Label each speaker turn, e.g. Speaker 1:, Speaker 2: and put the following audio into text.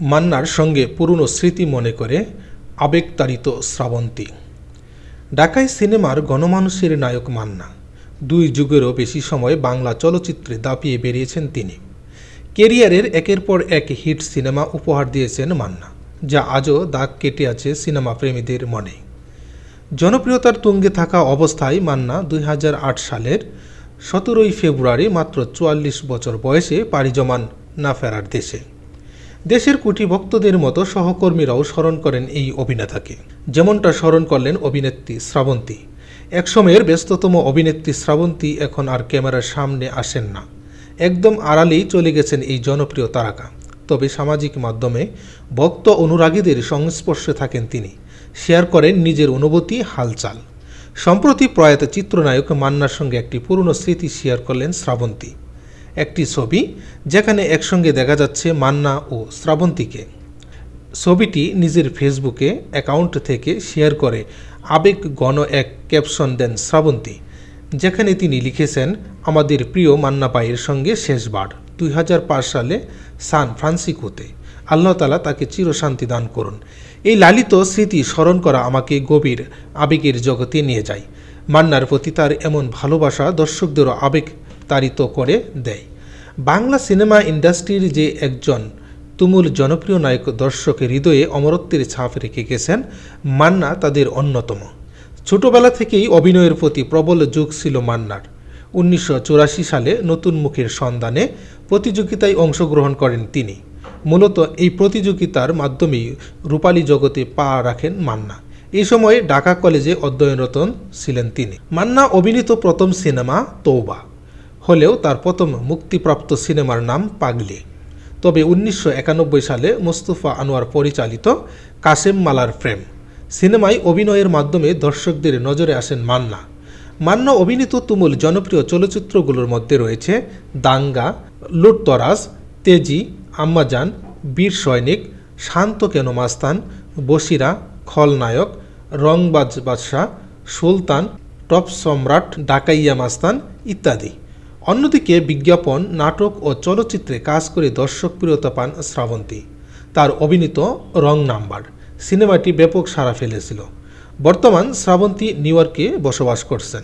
Speaker 1: মান্নার সঙ্গে পুরনো স্মৃতি মনে করে আবেগতাড়িত শ্রাবন্তী। ঢাকায় সিনেমার গণমানুষের নায়ক মান্না। দুই যুগেরও বেশি সময় বাংলা চলচ্চিত্রে দাপিয়ে বেরিয়েছেন তিনি। কেরিয়ারের একের পর এক হিট সিনেমা উপহার দিয়েছেন মান্না, যা আজও দাগ কেটে আছে সিনেমা প্রেমীদের মনে। জনপ্রিয়তার তুঙ্গে থাকা অবস্থায় মান্না দুই হাজার আট সালের সতেরোই ফেব্রুয়ারি মাত্র চুয়াল্লিশ বছর বয়সে পাড়ি জমান না ফেরার দেশে। দেশের কুটি ভক্তদের মতো সহকর্মীরাও স্মরণ করেন এই অভিনেতাকে। যেমনটা স্মরণ করলেন অভিনেত্রী শ্রাবন্তী। একসময়ের ব্যস্ততম অভিনেত্রী শ্রাবন্তী এখন আর ক্যামেরার সামনে আসেন না। একদম আড়ালেই চলে গেছেন এই জনপ্রিয় তারকা। তবে সামাজিক মাধ্যমে ভক্ত অনুরাগীদের সংস্পর্শে থাকেন তিনি। শেয়ার করেন নিজের অনুভূতি, হালচাল। সম্প্রতি প্রয়াত চিত্রনায়ক মান্নার সঙ্গে একটি পুরনো স্মৃতি শেয়ার করলেন শ্রাবন্তী। একটি ছবি যেখানে একসঙ্গে দেখা যাচ্ছে মান্না ও শ্রাবন্তীকে। ছবিটি নিজের ফেসবুকে অ্যাকাউন্ট থেকে শেয়ার করে আবেগ গণ এক ক্যাপশন দেন শ্রাবন্তী, যেখানে তিনি লিখেছেন, আমাদের প্রিয় মান্না পাইয়ের সঙ্গে শেষবার, দুই হাজার পাঁচ সালে সান ফ্রান্সিকোতে আল্লাহ তালা তাকে চিরশান্তি দান করুন। এই লালিত স্মৃতি স্মরণ করা আমাকে গভীর আবেগের জগতে নিয়ে যায়। মান্নার প্রতি তার এমন ভালোবাসা দর্শকদেরও আবেগ তাড়িত করে দেয়। বাংলা সিনেমা ইন্ডাস্ট্রির যে একজন তুমুল জনপ্রিয় নায়ক দর্শকের হৃদয়ে অমরত্বের ছাপ রেখে গেছেন, মান্না তাদের অন্যতম। ছোটবেলা থেকেই অভিনয়ের প্রতি প্রবল যুগ ছিল মান্নার। উনিশশো চুরাশি সালে নতুন মুখের সন্ধানে প্রতিযোগিতায় অংশগ্রহণ করেন তিনি। মূলত এই প্রতিযোগিতার মাধ্যমেই রূপালী জগতে পা রাখেন মান্না। এই সময় ঢাকা কলেজে অধ্যয়নরত ছিলেন তিনি। মান্না অভিনীত প্রথম সিনেমা তৌবা হলেও তার প্রথম মুক্তিপ্রাপ্ত সিনেমার নাম পাগলি। তবে উনিশশো একানব্বই সালে মোস্তফা আনোয়ার পরিচালিত কাসেম মালার প্রেম। সিনেমায় অভিনয়ের মাধ্যমে দর্শকদের নজরে আসেন মান্না। মান্না অভিনীত তুমুল জনপ্রিয় চলচ্চিত্রগুলোর মধ্যে রয়েছে দাঙ্গা, লুটতরাজ, তেজি, আম্মাজান, বীর সৈনিক, শান্ত কেন মাস্তান বসিরা খলনায়ক, রংবাজ বাদশাহ, সুলতান, টপ সম্রাট ডাকাইয়া মাস্তান ইত্যাদি। অন্যদিকে বিজ্ঞাপন, নাটক ও চলচ্চিত্রে কাজ করে দর্শকপ্রিয়তা পান শ্রাবন্তী। তার অভিনীত রং নাম্বার। সিনেমাটি ব্যাপক সাড়া ফেলেছিল। বর্তমান শ্রাবন্তী নিউ ইয়র্কে বসবাস করছেন।